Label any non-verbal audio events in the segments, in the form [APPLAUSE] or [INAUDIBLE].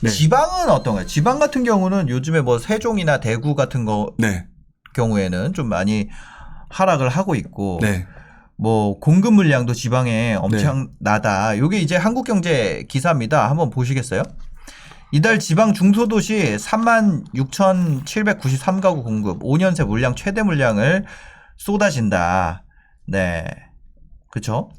네. 지방은 어떤가요? 지방 같은 경우는 요즘에 뭐 세종이나 대구 같은 거 네. 경우에는 좀 많이 하락을 하고 있고 네. 뭐 공급 물량도 지방에 엄청나다. 요게 이제 한국경제 기사입니다. 한번 보시겠어요? 이달 지방 중소도시 3만 6,793가구 공급, 5년 새 물량 최대 물량을 쏟아진다. 네. 그쵸?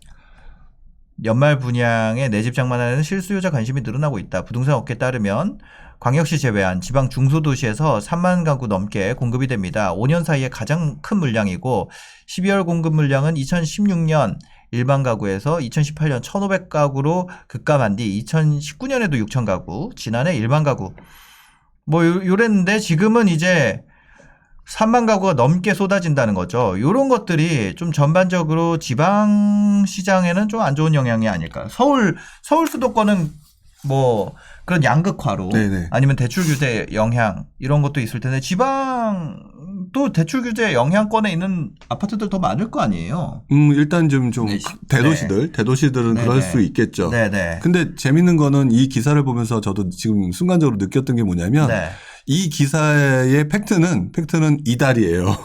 연말 분양에 내 집 장만하는 실수요자 관심이 늘어나고 있다. 부동산 업계에 따르면 광역시 제외한 지방 중소도시에서 3만 가구 넘게 공급이 됩니다. 5년 사이에 가장 큰 물량이고 12월 공급 물량은 2016년 일반 가구에서 2018년 1,500가구로 급감한 뒤 2019년에도 6,000가구, 지난해 일반 가구 뭐 요- 요랬는데 지금은 이제 3만 가구가 넘게 쏟아진다는 거죠. 요런 것들이 좀 전반적으로 지방 시장에는 좀 안 좋은 영향이 아닐까. 서울 서울 수도권은 뭐 그런 양극화로 네네. 아니면 대출 규제 영향 이런 것도 있을 텐데 지방 또 대출 규제 영향권에 있는 아파트들 더 많을 거 아니에요. 음, 일단 좀, 좀, 네, 시- 대도시들, 대도시들은 네, 그럴 네. 수 있겠죠. 네네. 근데 재밌는 거는 이 기사를 보면서 저도 지금 순간적으로 느꼈던 게 뭐냐면 네. 이 기사의 팩트는, 팩트는 이달이에요.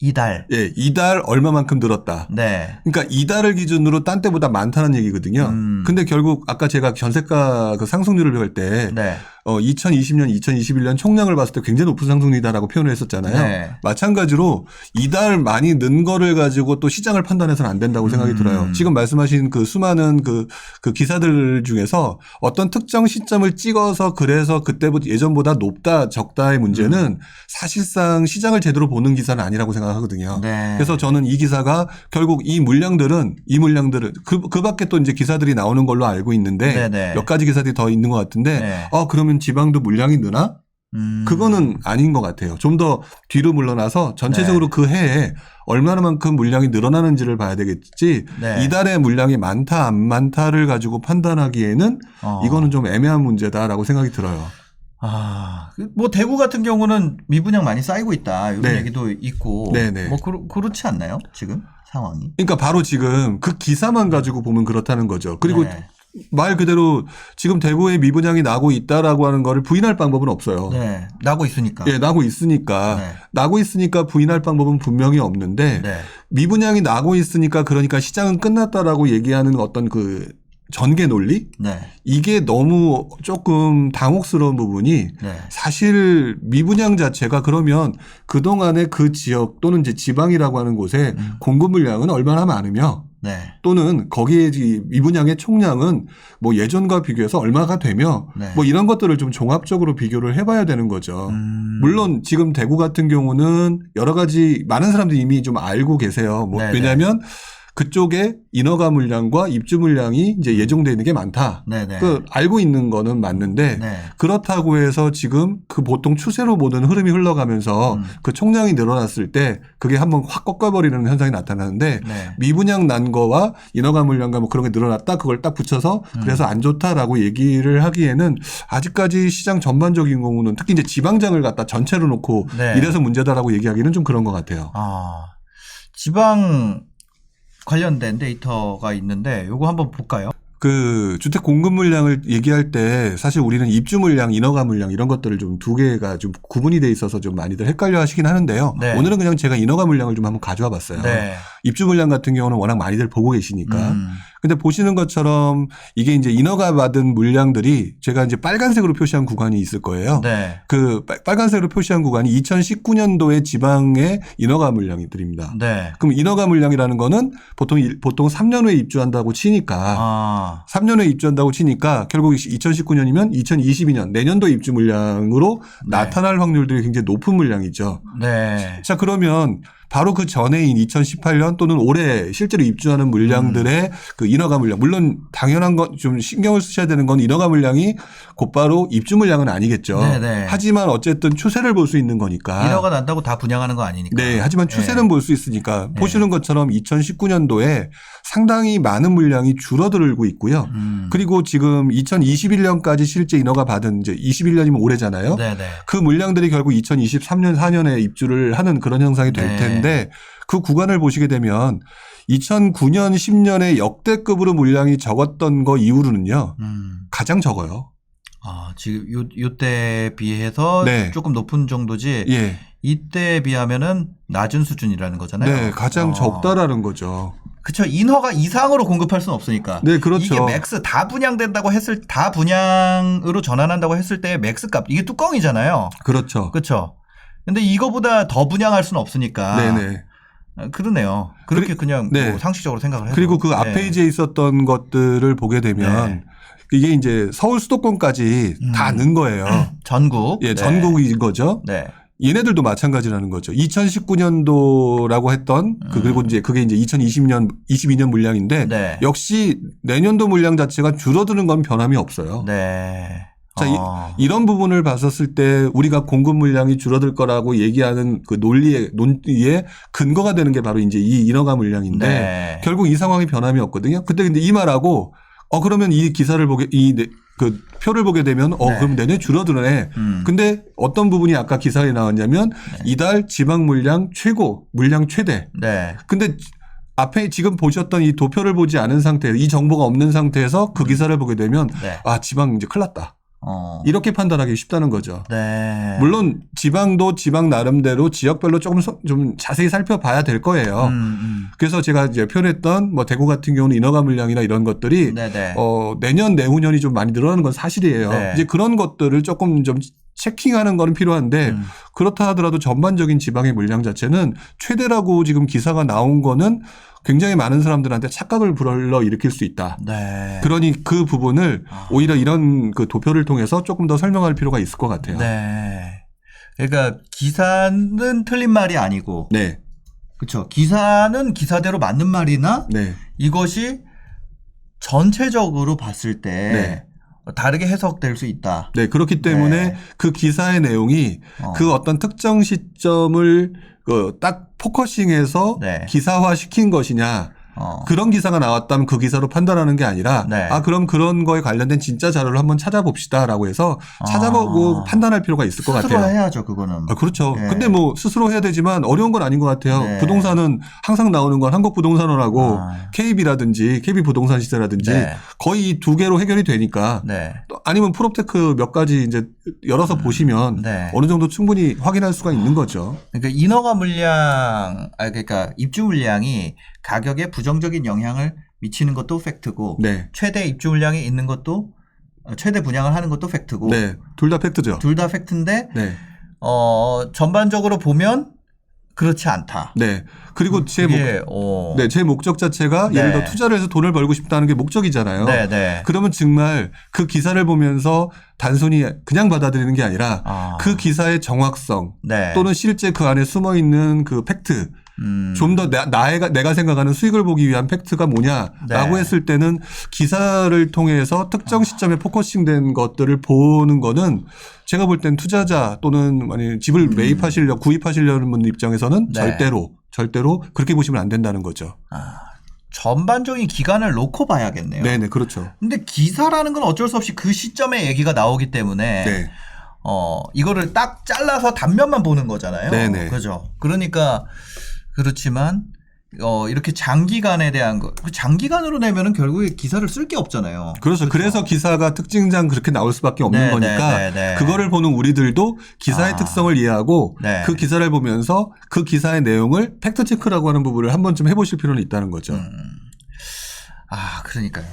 이달. 예, 이달 얼마만큼 늘었다. 네. 그러니까 이달을 기준으로 딴 때보다 많다는 얘기거든요. 음. 근데 결국 아까 제가 전세가 그 상승률을 할때 네. 어, 2020년, 2021년 총량을 봤을 때 굉장히 높은 상승률이다라고 표현을 했었잖아요. 네. 마찬가지로 이달 많이 는 거를 가지고 또 시장을 판단해서는 안 된다고 생각이 음. 들어요. 지금 말씀하신 그 수많은 그, 그 기사들 중에서 어떤 특정 시점을 찍어서 그래서 그때보다 예전보다 높다 적다의 문제는 음. 사실상 시장을 제대로 보는 기사는 아니라고 생각 하거든요. 네. 그래서 저는 이 기사가 결국 이 물량들은 이 물량들은 그, 그 밖에 또 이제 기사들이 나오는 걸로 알고 있는데 네네. 몇 가지 기사들이 더 있는 것 같은데 네. 어, 그러면 지방도 물량이 느나? 음. 그거는 아닌 것 같아요. 좀 더 뒤로 물러나서 전체적으로 네. 그 해에 얼마나만큼 물량이 늘어나는지를 봐야 되겠지. 네. 이달에 물량이 많다 안 많다를 가지고 판단하기에는 어. 이거는 좀 애매한 문제다라고 생각이 들어요. 아, 그뭐 대구 같은 경우는 미분양 많이 쌓이고 있다 이런 네. 얘기도 있고, 네네. 뭐 그렇, 그렇지 않나요? 지금 상황이? 그러니까 바로 지금 그 기사만 가지고 보면 그렇다는 거죠. 그리고 네. 말 그대로 지금 대구에 미분양이 나고 있다라고 하는 거를 부인할 방법은 없어요. 네, 나고 있으니까. 예, 나고 있으니까 네. 나고 있으니까 부인할 방법은 분명히 없는데 네. 미분양이 나고 있으니까 그러니까 시장은 끝났다라고 얘기하는 어떤 그 전개 논리 네. 이게 너무 조금 당혹스러운 부분이 네. 사실 미분양 자체가 그러면 그 동안에 그 지역 또는 이제 지방이라고 하는 곳에 음. 공급 물량은 얼마나 많으며 네. 또는 거기에 이 미분양의 총량은 뭐 예전과 비교해서 얼마가 되며 네. 뭐 이런 것들을 좀 종합적으로 비교를 해봐야 되는 거죠. 음. 물론 지금 대구 같은 경우는 여러 가지 많은 사람들이 이미 좀 알고 계세요. 뭐 네네. 왜냐하면 그쪽에 인허가 물량과 입주 물량이 이제 예정돼 있는 게 많다. 네네. 그 알고 있는 거는 맞는데 네. 그렇다고 해서 지금 그 보통 추세로 모든 흐름이 흘러가면서 음. 그 총량이 늘어났을 때 그게 한번 확 꺾어버리는 현상이 나타나는데 네. 미분양 난 거와 인허가 물량과 뭐 그런 게 늘어났다 그걸 딱 붙여서 음. 그래서 안 좋다라고 얘기를 하기에는 아직까지 시장 전반적인 경우는 특히 이제 지방장을 갖다 전체로 놓고 네. 이래서 문제다라고 얘기하기는 좀 그런 것 같아요. 아, 지방 관련된 데이터가 있는데 요거 한번 볼까요? 그 주택 공급 물량을 얘기할 때 사실 우리는 입주 물량, 인허가 물량 이런 것들을 좀 두 개가 좀 구분이 돼 있어서 좀 많이들 헷갈려 하시긴 하는데요. 네. 오늘은 그냥 제가 인허가 물량을 좀 한번 가져와 봤어요. 네. 입주 물량 같은 경우는 워낙 많이들 보고 계시니까. 음. 근데 보시는 것처럼 이게 이제 인허가 받은 물량들이 제가 이제 빨간색으로 표시한 구간이 있을 거예요. 네. 그 빨- 빨간색으로 표시한 구간이 2019년도의 지방의 인허가 물량들입니다. 네. 그럼 인허가 물량이라는 거는 보통 일- 보통 3년 후에 입주한다고 치니까 아. 3년 후에 입주한다고 치니까 결국 2019년이면 2022년 내년도 입주 물량으로 네. 나타날 확률들이 굉장히 높은 물량이죠. 네. 자 그러면 바로 그 전해인 2018년 또는 올해 실제로 입주하는 물량들의 음. 그 인허가 물량 물론 당연한 건 좀 신경을 쓰셔야 되는 건 인허가 물량이 곧바로 입주 물량은 아니겠죠. 네네. 하지만 어쨌든 추세를 볼 수 있는 거니까. 인허가 난다고 다 분양하는 거 아니니까. 네, 하지만 추세는 네. 볼수 있으니까 네. 보시는 것처럼 2019년도에 상당히 많은 물량이 줄어들고 있고요. 음. 그리고 지금 2021년까지 실제 인허가 받은 이제 21년이면 올해잖아요. 네네. 그 물량들이 결국 2023년 4년에 입주를 하는 그런 형상이 될 네. 텐데 그 구간을 보시게 되면 2009년 10년에 역대급으로 물량이 적었던 거 이후로는요 음. 가장 적어요. 아, 지금 요, 요때 비해서 네. 조금 높은 정도지 예. 이때 비하면은 낮은 수준이라는 거잖아요. 네, 가장 어. 적다라는 거죠. 그쵸. 인허가 이상으로 공급할 수는 없으니까. 네, 그렇죠. 이게 맥스 다 분양된다고 했을 다 분양으로 전환한다고 했을 때 맥스 값 이게 뚜껑이잖아요. 그렇죠. 그렇죠. 근데 이거보다 더 분양할 수는 없으니까. 네네. 아, 그러네요. 그렇게 그냥 네. 뭐 상식적으로 생각을 해도. 그리고 그앞 네. 페이지에 있었던 것들을 보게 되면 네. 이게 이제 서울 수도권까지 음. 다 넣은 거예요. [LAUGHS] 전국. 예, 네. 전국인 거죠. 네. 얘네들도 마찬가지라는 거죠. 2019년도라고 했던 그 그리고 이제 그게 이제 2020년 22년 물량인데 음. 네. 역시 내년도 물량 자체가 줄어드는 건 변함이 없어요. 네. 자, 이- 어. 이 런 부분을 봤었을 때 우리가 공급 물량이 줄어들 거라고 얘기하는 그 논리의 논리의 근거가 되는 게 바로 이제 이 인허가 물량인데 네. 결국 이 상황이 변함이 없거든요. 그때 근데 이 말하고 어 그러면 이 기사를 보게 이그 표를 보게 되면 어 네. 그럼 내내 줄어드네. 음. 근데 어떤 부분이 아까 기사에 나왔냐면 이달 지방 물량 최고 물량 최대. 네. 근데 앞에 지금 보셨던 이 도표를 보지 않은 상태, 이 정보가 없는 상태에서 그 기사를 보게 되면 네. 아 지방 이제 큰일 났다. 어. 이렇게 판단하기 쉽다는 거죠. 네. 물론 지방도 지방 나름대로 지역별로 조금 서- 좀 자세히 살펴봐야 될 거예요. 음, 음. 그래서 제가 이제 표현했던 뭐 대구 같은 경우는 인허가 물량이나 이런 것들이 네네. 어 내년 내후년이 좀 많이 늘어나는 건 사실이에요. 네. 이제 그런 것들을 조금 좀 체킹하는 거는 필요한데 음. 그렇다 하더라도 전반적인 지방의 물량 자체는 최대라고 지금 기사가 나온 거는 굉장히 많은 사람들한테 착각을 불러 일으킬 수 있다. 네. 그러니 그 부분을 아. 오히려 이런 그 도표를 통해서 조금 더 설명할 필요가 있을 것 같아요. 네. 그러니까 기사는 틀린 말이 아니고 네. 그렇죠. 기사는 기사대로 맞는 말이나 네. 이것이 전체적으로 봤을 때 네. 다르게 해석될 수 있다. 네, 그렇기 때문에 네. 그 기사의 내용이 어. 그 어떤 특정 시점을 그 딱 포커싱해서 네. 기사화 시킨 것이냐. 어. 그런 기사가 나왔다면 그 기사로 판단하는 게 아니라 네. 아 그럼 그런 거에 관련된 진짜 자료를 한번 찾아봅시다라고 해서 찾아보고 아. 판단할 필요가 있을 것 스스로 같아요. 해야죠, 그거는. 아, 그렇죠. 네. 근데 뭐 스스로 해야 되지만 어려운 건 아닌 것 같아요. 네. 부동산은 항상 나오는 건 한국 부동산원하고 아. KB라든지 KB 부동산 시세라든지 네. 거의 이 두 개로 해결이 되니까 네. 또 아니면 프롭테크 몇 가지 이제 열어서 보시면 네. 어느 정도 충분히 확인할 수가 있는 거죠. 그러니까 인허가 물량, 아 그러니까 입주 물량이 가격에 부정적인 영향을 미치는 것도 팩트고 네. 최대 입주 물량이 있는 것도 어, 최대 분양을 하는 것도 팩트고 네. 둘 다 팩트죠. 둘 다 팩트인데 네. 어 전반적으로 보면 그렇지 않다. 네. 그리고 제 목, 어. 네, 제 목적 자체가 네. 예를 들어 투자를 해서 돈을 벌고 싶다는 게 목적이잖아요. 네, 네. 그러면 정말 그 기사를 보면서 단순히 그냥 받아들이는 게 아니라 아. 그 기사의 정확성 네. 또는 실제 그 안에 숨어 있는 그 팩트 음. 좀더 나의 내가 생각하는 수익을 보기 위한 팩트가 뭐냐라고 네. 했을 때는 기사를 통해서 특정 시점에 포커싱된 것들을 보는 거는 제가 볼 땐 투자자 또는 만약 집을 매입하시려 구입하시려는 분 입장에서는 음. 네. 절대로 절대로 그렇게 보시면 안 된다는 거죠. 아, 전반적인 기간을 놓고 봐야겠네요. 네, 네, 그렇죠. 근데 기사라는 건 어쩔 수 없이 그 시점에 얘기가 나오기 때문에 네. 어, 이거를 딱 잘라서 단면만 보는 거잖아요. 네네. 그죠. 그러니까 그렇지만 어, 이렇게 장기간에 대한 거, 그 장기간으로 내면은 결국에 기사를 쓸 게 없잖아요. 그렇죠. 그래서 기사가 특징상 그렇게 나올 수밖에 없는 네, 거니까 네, 네, 네. 그거를 보는 우리들도 기사의 아. 특성을 이해하고 네. 그 기사를 보면서 그 기사의 내용을 팩트 체크라고 하는 부분을 한 번쯤 해보실 필요는 있다는 거죠. 음. 아, 그러니까요.